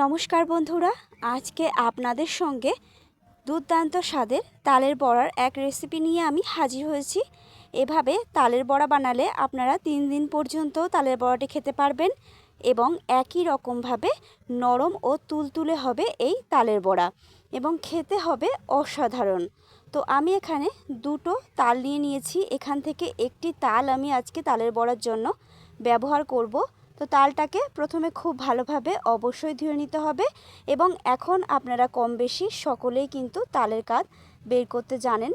নমস্কার বন্ধুরা, আজকে আপনাদের সঙ্গে দুর্দান্ত স্বাদের তালের বড়ার এক রেসিপি নিয়ে আমি হাজির হয়েছি। এভাবে তালের বড়া বানালে আপনারা তিন দিন পর্যন্ত তালের বড়াটি খেতে পারবেন এবং একই রকমভাবে নরম ও তুলতুলে হবে এই তালের বড়া এবং খেতে হবে অসাধারণ। তো আমি এখানে দুটো তাল নিয়ে নিয়েছি। এখান থেকে একটি তাল আমি আজকে তালের বড়ার জন্য ব্যবহার করব। তো তালটাকে প্রথমে খুব ভালোভাবে অবশ্যই ধুয়ে নিতে হবে এবং এখন আপনারা কম বেশি সকলেই কিন্তু তালের কাজ বের করতে জানেন।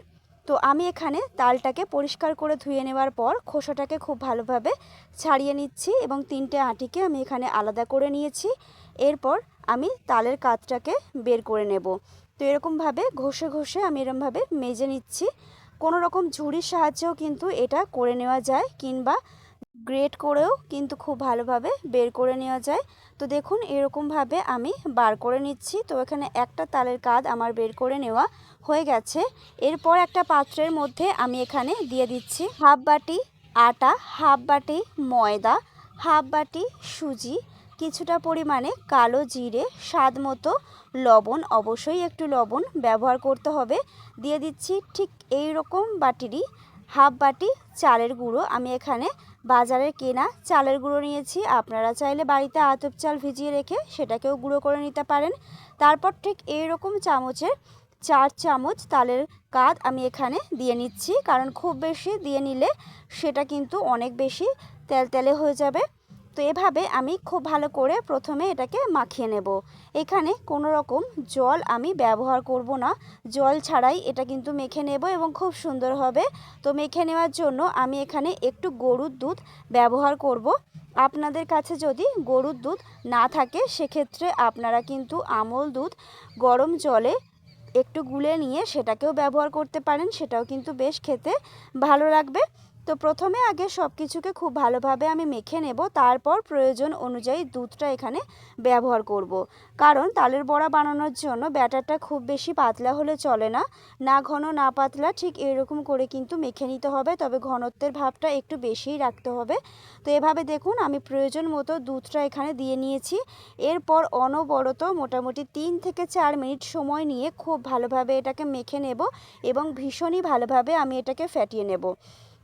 তো আমি এখানে তালটাকে পরিষ্কার করে ধুয়ে নেওয়ার পর খোসাটাকে খুব ভালোভাবে ছাড়িয়ে নিচ্ছি এবং তিনটে আঁটিকে আমি এখানে আলাদা করে নিয়েছি। এরপর আমি তালের কাজটাকে বের করে নেব। তো এরকমভাবে ঘষে ঘষে আমি এরকমভাবে মেজে নিচ্ছি। কোনো রকম ঝুড়ির সাহায্যেও কিন্তু এটা করে নেওয়া যায় কিংবা গ্রেট করেও কিন্তু খুব ভালোভাবে বের করে নেওয়া যায়। তো দেখুন, এরকমভাবে আমি বার করে নিচ্ছি। তো এখানে একটা তালের কাদ আমার বের করে নেওয়া হয়ে গেছে। এরপর একটা পাত্রের মধ্যে আমি এখানে দিয়ে দিচ্ছি হাফ বাটি আটা, হাফ বাটি ময়দা, হাফ বাটি সুজি, কিছুটা পরিমাণে কালো জিরে, স্বাদ মতো লবণ, অবশ্যই একটু লবণ ব্যবহার করতে হবে। দিয়ে দিচ্ছি ঠিক এই রকম বাটিরই হাফ বাটি চালের গুঁড়ো। আমি এখানে বাজারের কেনা চালের গুঁড়ো নিয়েছি। আপনারা চাইলে বাড়িতে আতপ চাল ভিজিয়ে রেখে সেটাকেও গুঁড়ো করে নিতে পারেন। তারপর ঠিক এই রকম চামচের চার চামচ তালের কাদ আমি এখানে দিয়ে নিচ্ছি। কারণ খুব বেশি দিয়ে নিলে সেটা কিন্তু অনেক বেশি তেলতেলে হয়ে যাবে। তো এভাবে আমি খুব ভালো করে প্রথমে এটাকে মাখিয়ে নেব। এখানে কোনো রকম জল আমি ব্যবহার করব না। জল ছাড়াই এটা কিন্তু মেখে নেব এবং খুব সুন্দর হবে। তো মেখে নেওয়ার জন্য আমি এখানে একটু গরুর দুধ ব্যবহার করব। আপনাদের কাছে যদি গরুর দুধ না থাকে, সেক্ষেত্রে আপনারা কিন্তু আমল দুধ গরম জলে একটু গুলে নিয়ে সেটাকেও ব্যবহার করতে পারেন। সেটাও কিন্তু বেশ খেতে ভালো লাগবে। তো প্রথমে আগে সব কিছুকে খুব ভালোভাবে আমি মেখে নেব, তারপর প্রয়োজন অনুযায়ী দুধটা এখানে ব্যবহার করব। কারণ তালের বড়া বানানোর জন্য ব্যাটারটা খুব বেশি পাতলা হলে চলে না। না ঘন, না পাতলা, ঠিক এরকম করে কিন্তু মেখে নিতে হবে, তবে ঘনত্বের ভাবটা একটু বেশিই রাখতে হবে। তো এভাবে দেখুন, আমি প্রয়োজন মতো দুধটা এখানে দিয়ে নিয়েছি। এরপর অনবরত মোটামুটি তিন থেকে চার মিনিট সময় নিয়ে খুব ভালোভাবে এটাকে মেখে নেব এবং ভীষণই ভালোভাবে আমি এটাকে ফ্যাটিয়ে নেব।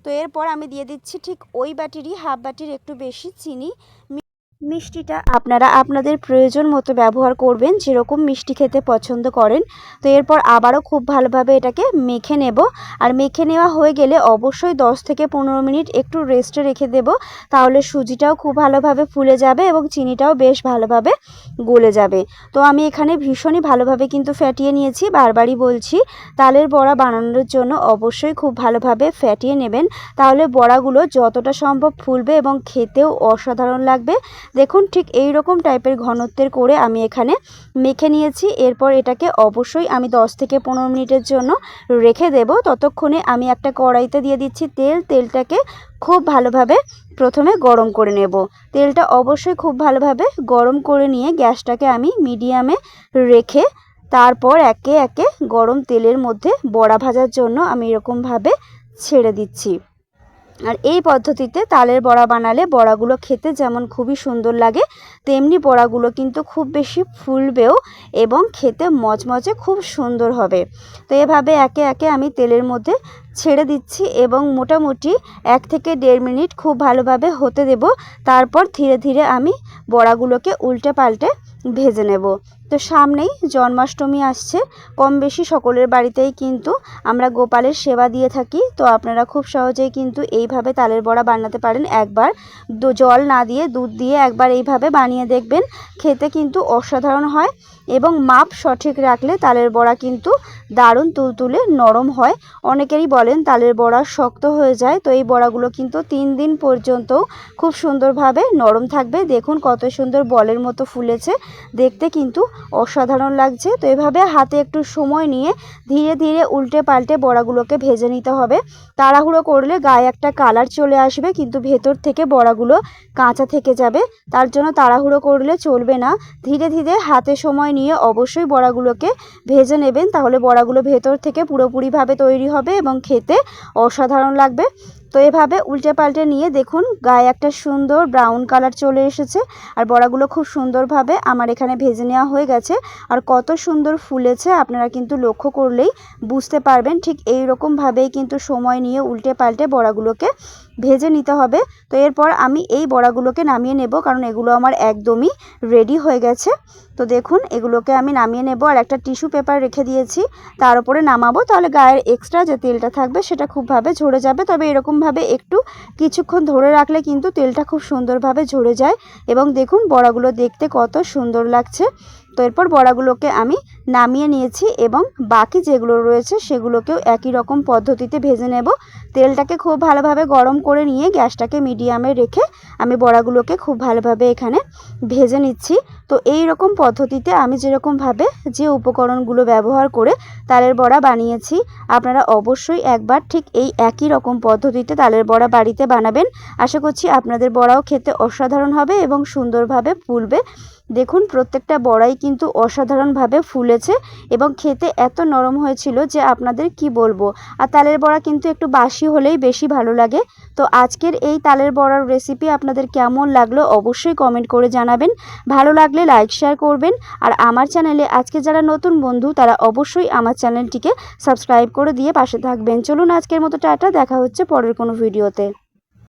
তো এরপর আমি দিয়ে দিচ্ছি ঠিক ওই বাটিরই হাফ বাটির একটু বেশি চিনি। মিষ্টিটা আপনারা আপনাদের প্রয়োজন মতো ব্যবহার করবেন, যেরকম মিষ্টি খেতে পছন্দ করেন। তো এরপর আবারও খুব ভালোভাবে এটাকে মেখে নেব। আর মেখে নেওয়া হয়ে গেলে অবশ্যই 10 থেকে পনেরো মিনিট একটু রেস্টে রেখে দেব। তাহলে সুজিটাও খুব ভালোভাবে ফুলে যাবে এবং চিনিটাও বেশ ভালোভাবে গলে যাবে। তো আমি এখানে ভীষণই ভালোভাবে কিন্তু ফ্যাটিয়ে নিয়েছি, বারবারই বলছি। তালের বড়া বানানোর জন্য অবশ্যই খুব ভালোভাবে ফ্যাটিয়ে নেবেন। তাহলে বড়াগুলো যতটা সম্ভব ফুলবে এবং খেতেও অসাধারণ লাগবে। দেখুন, ঠিক এই রকম টাইপের ঘনত্বের করে আমি এখানে মেখে নিয়েছি। এরপর এটাকে অবশ্যই আমি 10 থেকে পনেরো মিনিটের জন্য রেখে দেব। ততক্ষণে আমি একটা কড়াইতে দিয়ে দিচ্ছি তেল। তেলটাকে খুব ভালোভাবে প্রথমে গরম করে নেব। তেলটা অবশ্যই খুব ভালোভাবে গরম করে নিয়ে গ্যাসটাকে আমি মিডিয়ামে রেখে তারপর একে একে গরম তেলের মধ্যে বড়া ভাজার জন্য আমি এরকমভাবে ছেড়ে দিচ্ছি। আর এই পদ্ধতিতে তালের বড়া বানালে বড়াগুলো খেতে যেমন খুবই সুন্দর লাগে, তেমনি বড়াগুলো কিন্তু খুব বেশি ফুলবেও এবং খেতে মজমজে খুব সুন্দর হবে। তো এভাবে একে একে আমি তেলের মধ্যে ছেড়ে দিচ্ছি এবং মোটামুটি এক থেকে দেড় মিনিট খুব ভালোভাবে হতে দেব। তারপর ধীরে ধীরে আমি বড়াগুলোকে উল্টে পাল্টে ভেজে নেব। তো সামনেই জন্মাষ্টমী আসছে। কম বেশি সকলের বাড়িতেই কিন্তু আমরা গোপালের সেবা দিয়ে থাকি। তো আপনারা খুব সহজেই কিন্তু এইভাবে তালের বড়া বানাতে পারেন। একবার জল না দিয়ে, দুধ দিয়ে একবার এইভাবে বানিয়ে দেখবেন। খেতে কিন্তু অসাধারণ হয় এবং মাপ সঠিক রাখলে তালের বড়া কিন্তু দারুণ তুলতুলে নরম হয়। অনেকেরই বলেন তালের বড়া শক্ত হয়ে যায়। তো এই বড়াগুলো কিন্তু তিন দিন পর্যন্ত খুব সুন্দরভাবে নরম থাকবে। দেখুন কত সুন্দর বলের মতো ফুলেছে। দেখতে কিন্তু অসাধারণ লাগছে। তো এভাবে হাতে একটু সময় নিয়ে ধীরে ধীরে উল্টে পাল্টে বড়াগুলোকে ভেজে নিতে হবে। তাড়াহুড়ো করলে গায়ে একটা কালার চলে আসবে, কিন্তু ভেতর থেকে বড়াগুলো কাঁচা থেকে যাবে। তার জন্য তাড়াহুড়ো করলে চলবে না। ধীরে ধীরে হাতে সময় নিয়ে অবশ্যই বড়াগুলোকে ভেজে নেবেন, তাহলে বড়াগুলো ভেতর থেকে পুরোপুরিভাবে তৈরি হবে এবং খেতে অসাধারণ লাগবে। তো এভাবে উল্টে পাল্টে নিয়ে দেখুন গায়ে একটা সুন্দর ব্রাউন কালার চলে এসেছে। আর বড়াগুলো খুব সুন্দরভাবে আমার এখানে ভেজে নেওয়া হয়ে গেছে। আর কত সুন্দর ফুলেছে আপনারা কিন্তু লক্ষ্য করলেই বুঝতে পারবেন। ঠিক এই রকমভাবেই কিন্তু সময় নিয়ে উল্টে পাল্টে বড়াগুলোকে ভেজে নিতে হবে। তো এরপর আমি এই বড়াগুলোকে নামিয়ে নেব, কারণ এগুলো আমার একদমই রেডি হয়ে গেছে। তো দেখুন, এগুলোকে আমি নামিয়ে নেব আর একটা টিস্যু পেপার রেখে দিয়েছি। তার উপরে নামাবো, তাহলে গায়ের এক্সট্রা যে তেলটা থাকবে সেটা খুবভাবে ঝরে যাবে। তবে এরকমভাবে একটু কিছুক্ষণ ধরে রাখলে কিন্তু তেলটা খুব সুন্দরভাবে ঝরে যায়। এবং দেখুন, বড়াগুলো দেখতে কত সুন্দর লাগছে। তো এরপর বড়াগুলোকে আমি নামিয়ে নিয়েছি এবং বাকি যেগুলো রয়েছে সেগুলোকেও একই রকম পদ্ধতিতে ভেজে নেব। তেলটাকে খুব ভালোভাবে গরম করে নিয়ে গ্যাসটাকে মিডিয়ামে রেখে আমি বড়াগুলোকে খুব ভালোভাবে এখানে ভেজে নিচ্ছি। তো এই রকম পদ্ধতিতে আমি যেরকমভাবে যে উপকরণগুলো ব্যবহার করে তালের বড়া বানিয়েছি, আপনারা অবশ্যই একবার ঠিক এই একই রকম পদ্ধতিতে তালের বড়া বাড়িতে বানাবেন। আশা করছি আপনাদের বড়াও খেতে অসাধারণ হবে এবং সুন্দরভাবে ফুলবে। দেখুন, প্রত্যেকটা বড়াই কিন্তু অসাধারণভাবে ফুলেছে এবং খেতে এত নরম হয়েছিল যে আপনাদের কি বলব। আর তালের বড়া কিন্তু একটু বাসি হলেই বেশি ভালো লাগে। তো আজকের এই তালের বড়ার রেসিপি আপনাদের কেমন লাগল অবশ্যই কমেন্ট করে জানাবেন। ভালো লাগলে লাইক শেয়ার করবেন। আর আমার চ্যানেলে আজকে যারা নতুন বন্ধু, তারা অবশ্যই আমার চ্যানেলটিকে সাবস্ক্রাইব করে দিয়ে পাশে থাকবেন। চলুন আজকের মতো টাটা, দেখা হচ্ছে পরের কোনো ভিডিওতে